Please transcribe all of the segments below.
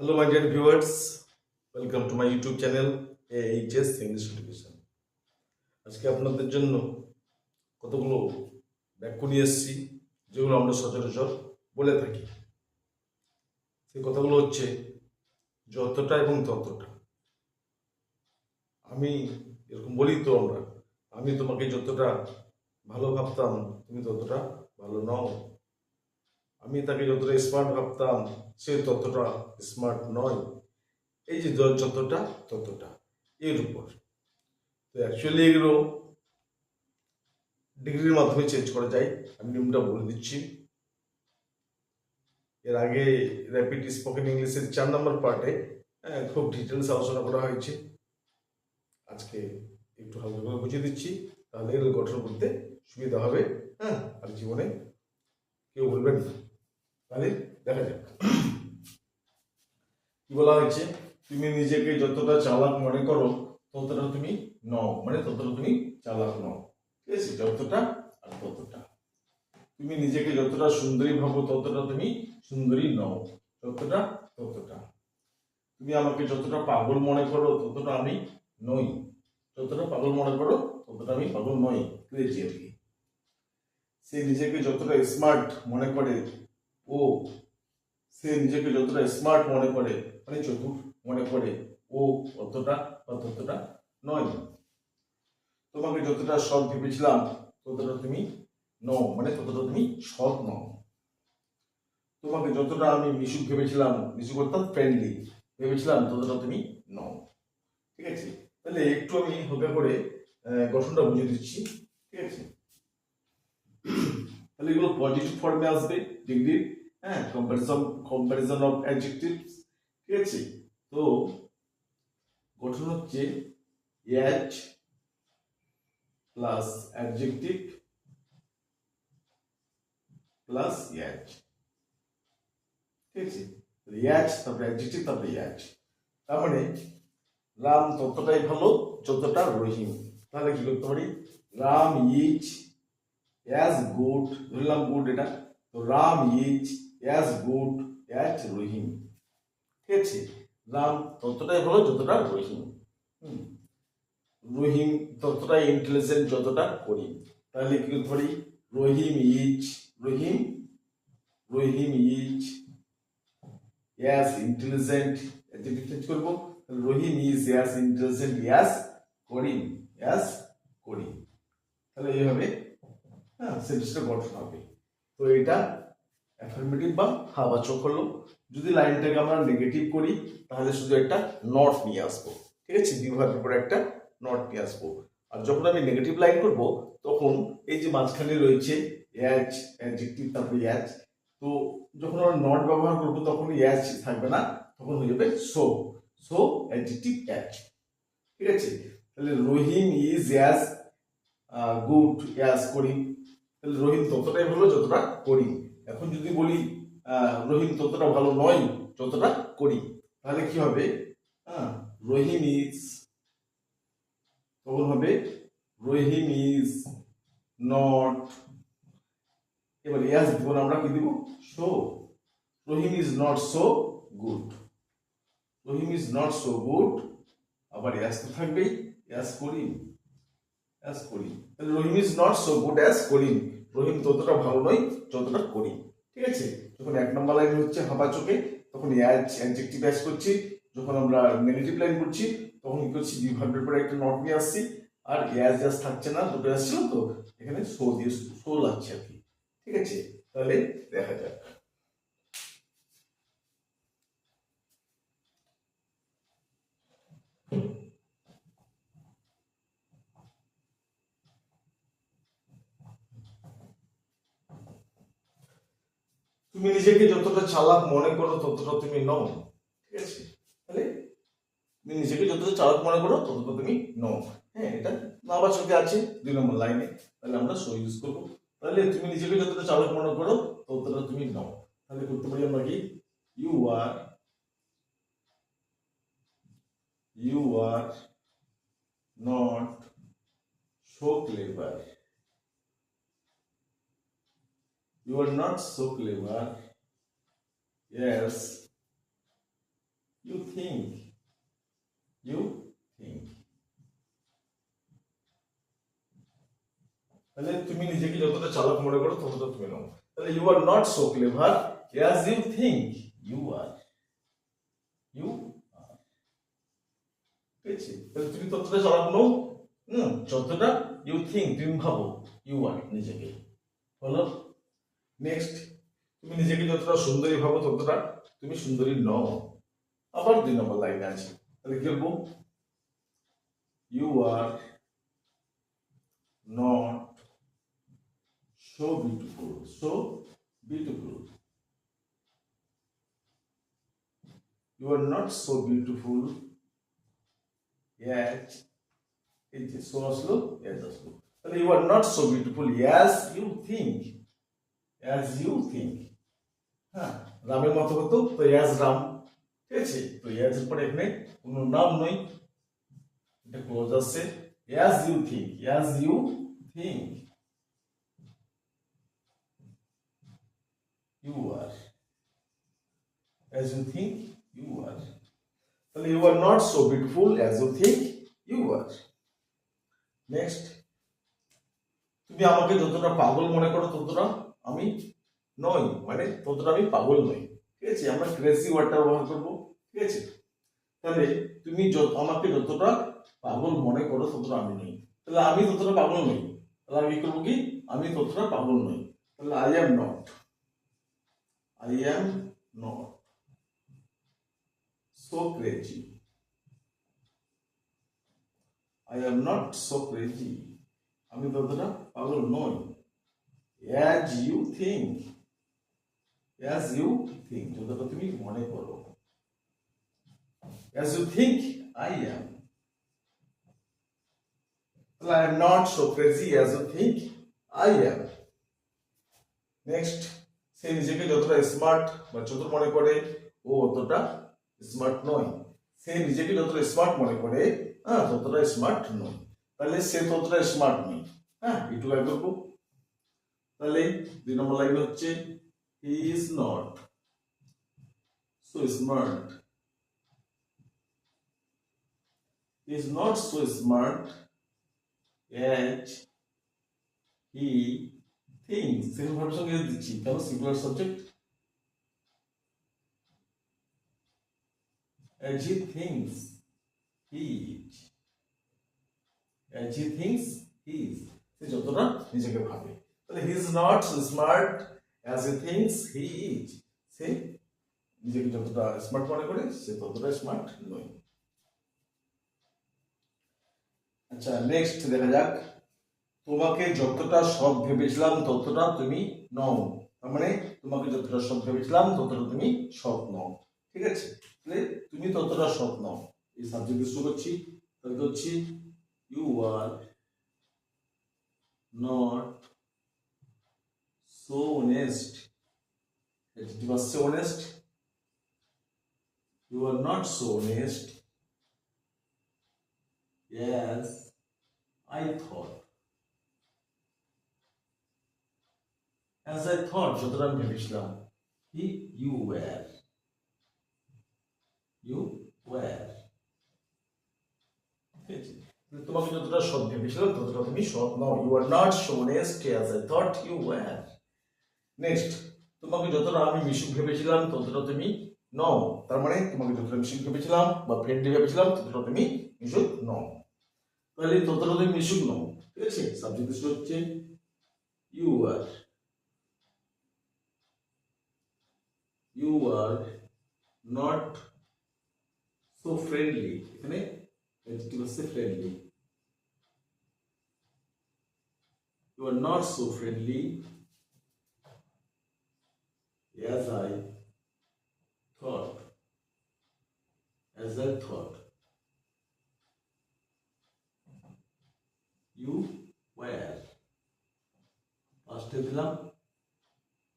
Hello, my dear viewers. Welcome to my YouTube channel AHS English Education. আজকে আপনাদের জন্য কতগুলো বাক্য নিয়ে এসেছি যেগুলো আমরা সচরাচর বলে থাকি সেই কথাগুলো হচ্ছে যতটা এবং ততটা আমি এরকম বলি তো আমরা আমি তোমাকে যতটা ভালো ভাবতাম তুমি ততটা ভালো নও আমি তাকে যতটা স্মার্ট ভাবতাম সে ততটা স্মার্ট নয়। এই যে যতটা ততটা। এর উপর। তো অ্যাকচুয়ালি এগুলো ডিগ্রির মাধ্যমে চেঞ্জ করা যায়। আমি নিয়মটা বলে দিচ্ছি। এর আগে র্যাপিড স্পোকেন ইংলিশের চার নম্বর পার্টে হ্যাঁ, খুব ডিটেলস আলোচনা করা হয়েছে। আজকে একটু হালকা করে বুঝিয়ে দিচ্ছি। তাহলে এগুলো গঠন করতে সুবিধা হবে হ্যাঁ আর জীবনে কেউ বলবেন না। তাহলে দেখা যাক। কি বলা হয়েছে? তুমি নিজেকে যতটা চালাক মনে করো, ততটা তুমি নও। মানে ততটা তুমি চালাক নও। ঠিক আছে? যতটা আর ততটা। তুমি নিজেকে যতটা সুন্দরী ভাবো, ততটা তুমি সুন্দরী নও। যতটা, ততটা। তুমি আমাকে যতটা পাগল মনে করো, ততটা আমি নই। যতটা পাগল মনে করো, ততটা আমি পাগল নই। ক্রেজি আর কি সে নিজেকে যতটা স্মার্ট মনে করে ও, সে নিজেকে যতটা স্মার্ট মনে করে মানে চতুর মনে করে, ও অতটা বা ততটা নয়। তোমাকে যতটা সৎ ভেবেছিলাম, ততটা তুমি নও মানে ততটা তুমি সৎ নও। তোমাকে যতটা আমি মিশুক ভেবেছিলাম মিশুক অর্থাৎ ফ্রেন্ডলি ভেবেছিলাম, ততটা তুমি নও। ঠিক আছে? তাহলে একটু আমি হালকা করে গঠনটা বুঝিয়ে দিচ্ছি। ঠিক আছে? তাহলে এগুলো পজিটিভ ফর্মে আসবে ডিগ্রির হ্যাঁ কম্পারিজন কম্পারিজন অফ অ্যাডজেক্টিভস ঠিক আছে? তো গঠন হচ্ছে as plus adjective plus as ঠিক আছে? এচ তারপরে অ্যাডজেক্টিভ তারপরে এচ তার মানে রাম ততটাই ভালো যতটা রহিম। তাহলে কি করতে পারি? রাম ইজ অ্যাজ গুড ধরলাম গুড এটা, তো Ram is as good as Rahim ঠিক আছে? রাম ততটাই ভালো যতটা রহিম হুম। রহিম ততটাই ইন্টেলিজেন্ট যতটা করি। তাহলে কি পারি Rahim is Rahim Rahim is as intelligent adjective change করব Rahim is as intelligent as Karim as Karim তাহলে এইভাবে হ্যাঁ সেন্টেন্সটা গঠন হবে। তো এটা অ্যাফার্মেটিভ বা হাবাচক হলো। যদি লাইনটাকে আমরা নেগেটিভ করি, তাহলে শুধু একটা নট নিয়ে আসব। ঠিক আছে? বিভাগের উপরে একটা নট নিয়ে আসব। আর যখন আমি নেগেটিভ লাইন করব, তখন এই যে মাঝখানে রয়েছে অ্যাজ অ্যাডজেক্টিভ তারপরে অ্যাজ তো যখন আমরা নট ব্যবহার করব, তখন অ্যাজ থাকবে না, তখন হয়ে যাবে সো সো অ্যাডজেক্টিভ অ্যাজ ঠিক আছে? তাহলে Rahim is as good as করি। তাহলে রহিম ততটাই ভালো যতটা করি। এখন যদি বলি রহিম ততটা ভালো নয়, যতটা করি, তাহলে কি হবে? হ্যাঁ রহিম ইজ তখন হবে রহিম ইজ নট এবার ইয়াস দিব আমরা কি দিব? So Rahim is not so good Rahim is not so good আবার ইয়াস তো থাকবেই ইয়াস করিম অ্যাজ করি। তাহলে Rahim is not so good as করি। রহিম ততটা ভালো নয়, যতটা করি। ঠিক আছে? যখন এক নম্বর লাইন হচ্ছে হাবা চোখে, তখন অ্যাডজেক্টিভ করছি, যখন আমরা নেগেটিভ লাইন করছি, তখন কি করছি, বিভাগের পরে একটা নট নিয়ে আসছি, আর গ্যাস গ্যাস থাকছে না, দুটো আসছিল তো, এখানে শো দিয়ে শো লাগছে আর কি। ঠিক আছে? তাহলে দেখা যাক। তুমি নিজেকে যতটা চালাক মনে করো, ততটা তুমি নও। ঠিক আছে? তাহলে তুমি নিজেকে যতটা চালাক মনে করো, ততটা তুমি নও। হ্যাঁ এটা নাবাচকে আছে দুই নম্বর লাইনে। তাহলে আমরা সো ইউজ করব। তাহলে তুমি নিজেকে যতটা চালাক মনে করো, ততটা তুমি নও। তাহলে করতে পারি আমরা কি? You are you are not so clever You are not so clever. Yes, you think you think তাহলে তুমি নিজেকে যতটা চালাক মনে করো ততটা তুমি নাও। তাহলে you are not so clever as you think you are you are ঠিক আছে? তাহলে তুমি ততটা চালাক নও। হুম যতটা ইউ থিঙ্ক তুমি ভাবো। ইউ আর নিজেকে। হলো নেক্সট তুমি নিজেকে যতটা সুন্দরী ভাবো ততটা তুমি সুন্দরী নও আবার দুই নম্বর লাইনে আছে তাহলে কি বলব you are not so beautiful so beautiful you are not so beautiful yet এই যে so আসলো as আসলো তাহলে you are not so beautiful as you think as you think হ্যাঁ রামের মতো হতো তো as রাম ঠিক আছে তো এর পরে এখানে কোনো নাম নই এটা ক্লোজ আসছে as you think as you think you are as you think you are তাহলে you are not so beautiful as you think you are next তুমি আমাকে যতটা পাগল মনে করো ততটা আমি নই মানে ততটা আমি পাগল নই। ঠিক আছে? আমরা ক্রেজি ওয়ার্ডটা ব্যবহার করব। ঠিক আছে? তাহলে তুমি আমাকে যতটা পাগল মনে করো, ততটা আমি নই। তাহলে আমি ততটা পাগল নই। তাহলে আমি করব কি? আমি ততটা পাগল নই। তাহলে I am not I am not so crazy. I am not so crazy. আমি ততটা পাগল নই। As you think. As you think. যতটা তুমি মনে করো। You think I am. Well, I am not so crazy as you think I am. Next সে নিজেকে যতটা স্মার্ট বা চতুর মনে করে ও অতটা স্মার্ট নয়। সে নিজেকে যতটা স্মার্ট মনে করে হ্যাঁ ততটা স্মার্ট নয়। তাহলে সে ততটা স্মার্ট নয়। হ্যাঁ আগে করব। তাহলে দুই নম্বর লাইন হচ্ছে he is not so smart is not so smart as he thinks second ভার্বের সঙ্গে দিচ্ছি, কেন singular subject as he thinks he is. As he thinks he is. সে যতটা নিজেকে ভাবে। He is not smart as he thinks he is সে নিজেকে যতটা স্মার্ট মনে করে, সে ততটা স্মার্ট নয়। আচ্ছা নেক্সট দেখা যাক। তোমাকে যতটা সব ভেবেছিলাম, ততটা তুমি নও। তার মানে তোমাকে যতটা সব ভেবেছিলাম, ততটা তুমি সৎ নও। ঠিক আছে? তাহলে তুমি ততটা সৎ নও। এই সাবজেক্ট শুরু করছি। তাহলে হচ্ছে you are not so honest adjective আসছে honest you are not so honest Yes, I thought. As I thought, যতটা আমি ভেবেছিলাম কি ইউ ওয়ার ইউ ওয়ার ঠিক আছে তাহলে তোমাকে যতটা সৎ ভেবেছিলাম ততটা তুমি সৎ নও you are not so honest as I thought you were next তোমাকে যতটা আমি মিশুক ভেবেছিলাম, ততটা তুমি নও। তার মানে তোমাকে যতটা মিশুক ভেবেছিলাম বা ফ্রেন্ডলি ভেবেছিলাম, ততটা তুমি মিশুক নও। তাহলে ততটা তুমি মিশুক নও। ঠিক আছে? সাবজেক্ট হচ্ছে you are you are not so friendly এখানে হচ্ছে friendly you are not so friendly as I thought. As I thought. You were. লাস্টে দিলাম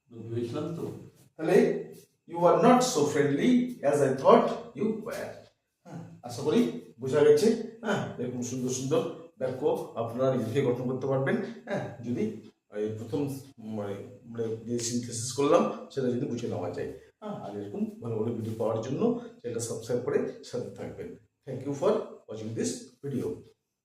ভেবেছিলাম তো তাহলে you are not so friendly as I thought you were আশা করি বোঝা গেছে হ্যাঁ এরকম সুন্দর সুন্দর বাক্য আপনারা লিখে গঠন করতে পারবেন হ্যাঁ যদি এই প্রথম মানে মানে যে সিনথেসিস করলাম, সেটা যদি বুঝে নেওয়া যায়। হ্যাঁ আর এরকম ভালো ভালো ভিডিও পাওয়ার জন্য চ্যানেলটা সাবস্ক্রাইব করে সাথে থাকবেন। Thank you for watching this video